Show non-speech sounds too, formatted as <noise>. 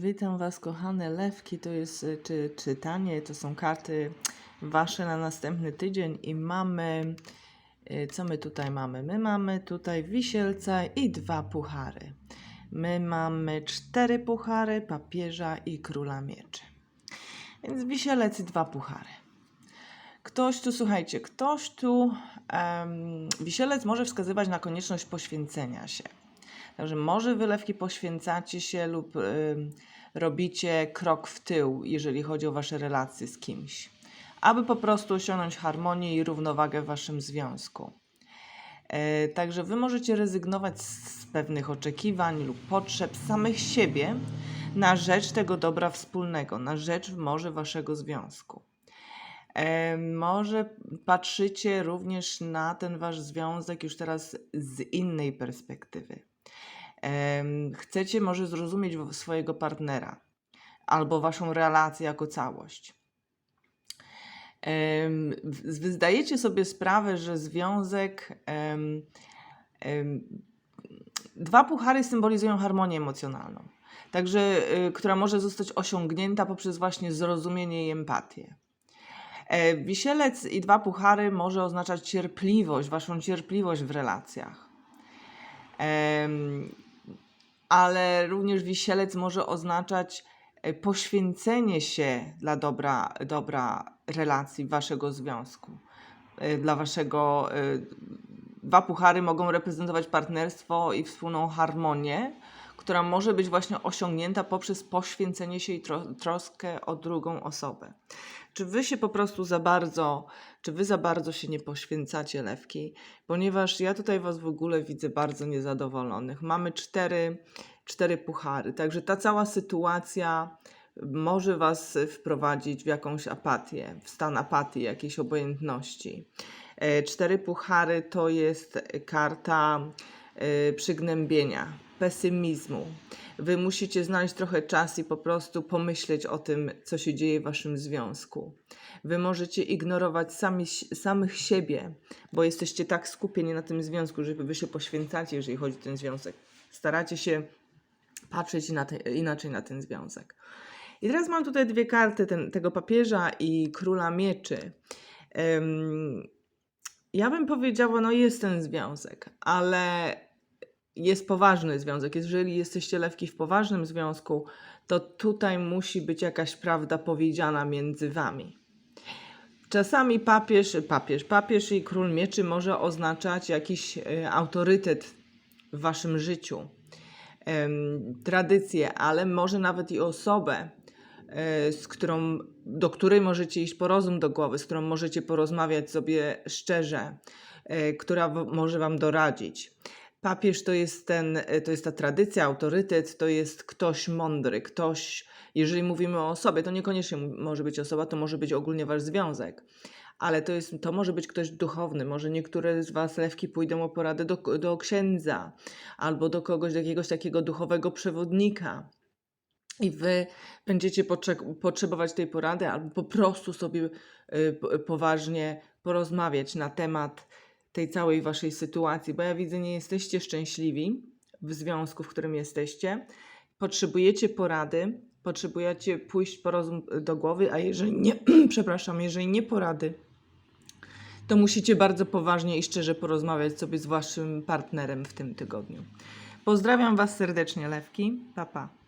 Witam Was, kochane lewki. To jest y, czy, czytanie, to są karty Wasze na następny tydzień i mamy. y, Co my tutaj mamy? My mamy tutaj wisielca i dwa puchary. My mamy cztery puchary, papieża i króla mieczy. Więc wisielec i dwa puchary. Ktoś tu, słuchajcie, ktoś tu. em, wisielec może wskazywać na konieczność poświęcenia się. Także może wylewki poświęcacie się lub ym, robicie krok w tył, jeżeli chodzi o wasze relacje z kimś, aby po prostu osiągnąć harmonię i równowagę w waszym związku. E, Także wy możecie rezygnować z pewnych oczekiwań lub potrzeb samych siebie na rzecz tego dobra wspólnego, na rzecz może waszego związku. E, Może patrzycie również na ten wasz związek już teraz z innej perspektywy. Chcecie może zrozumieć swojego partnera albo waszą relację jako całość. Wy zdajecie sobie sprawę, że związek. Dwa puchary symbolizują harmonię emocjonalną, także y, która może zostać osiągnięta poprzez właśnie zrozumienie i empatię. E, Wisielec i dwa puchary może oznaczać cierpliwość, waszą cierpliwość w relacjach. Ale również wisielec może oznaczać e, poświęcenie się dla dobra, dobra relacji waszego związku, e, dla waszego. e, Dwa puchary mogą reprezentować partnerstwo i wspólną harmonię, która może być właśnie osiągnięta poprzez poświęcenie się i tro, troskę o drugą osobę. Czy wy się po prostu za bardzo, czy wy za bardzo się nie poświęcacie lewki? Ponieważ ja tutaj was w ogóle widzę bardzo niezadowolonych. Mamy cztery, cztery puchary, także ta cała sytuacja może was wprowadzić w jakąś apatię, w stan apatii, jakiejś obojętności. E, Cztery puchary to jest karta przygnębienia, pesymizmu. Wy musicie znaleźć trochę czasu i po prostu pomyśleć o tym, co się dzieje w waszym związku. Wy możecie ignorować sami, samych siebie, bo jesteście tak skupieni na tym związku, że wy się poświęcacie, jeżeli chodzi o ten związek. Staracie się patrzeć na te, inaczej na ten związek. I teraz mam tutaj dwie karty ten, tego papieża i króla mieczy. Em, ja bym powiedziała, no jest ten związek, ale jest poważny związek. Jeżeli jesteście lewki w poważnym związku, to tutaj musi być jakaś prawda powiedziana między wami. Czasami papież, papież, papież i król mieczy może oznaczać jakiś e, autorytet w waszym życiu, tradycję, ale może nawet i osobę, e, z którą, do której możecie iść po rozum do głowy, z którą możecie porozmawiać sobie szczerze, e, która może wam doradzić. Papież to jest, ten, e, to jest ta tradycja, autorytet, to jest ktoś mądry, ktoś, jeżeli mówimy o osobie, to niekoniecznie może być osoba, to może być ogólnie wasz związek. Ale to, jest, to może być ktoś duchowny. Może niektóre z Was lewki pójdą o poradę do, do księdza albo do kogoś, do jakiegoś takiego duchowego przewodnika i wy będziecie potrze- potrzebować tej porady, albo po prostu sobie po- poważnie porozmawiać na temat tej całej waszej sytuacji, bo ja widzę, nie jesteście szczęśliwi w związku, w którym jesteście. Potrzebujecie porady, potrzebujecie pójść po rozum do głowy, a jeżeli nie, <clears throat> przepraszam, jeżeli nie porady, to musicie bardzo poważnie i szczerze porozmawiać sobie z waszym partnerem w tym tygodniu. Pozdrawiam was serdecznie, Lewki. Pa, pa.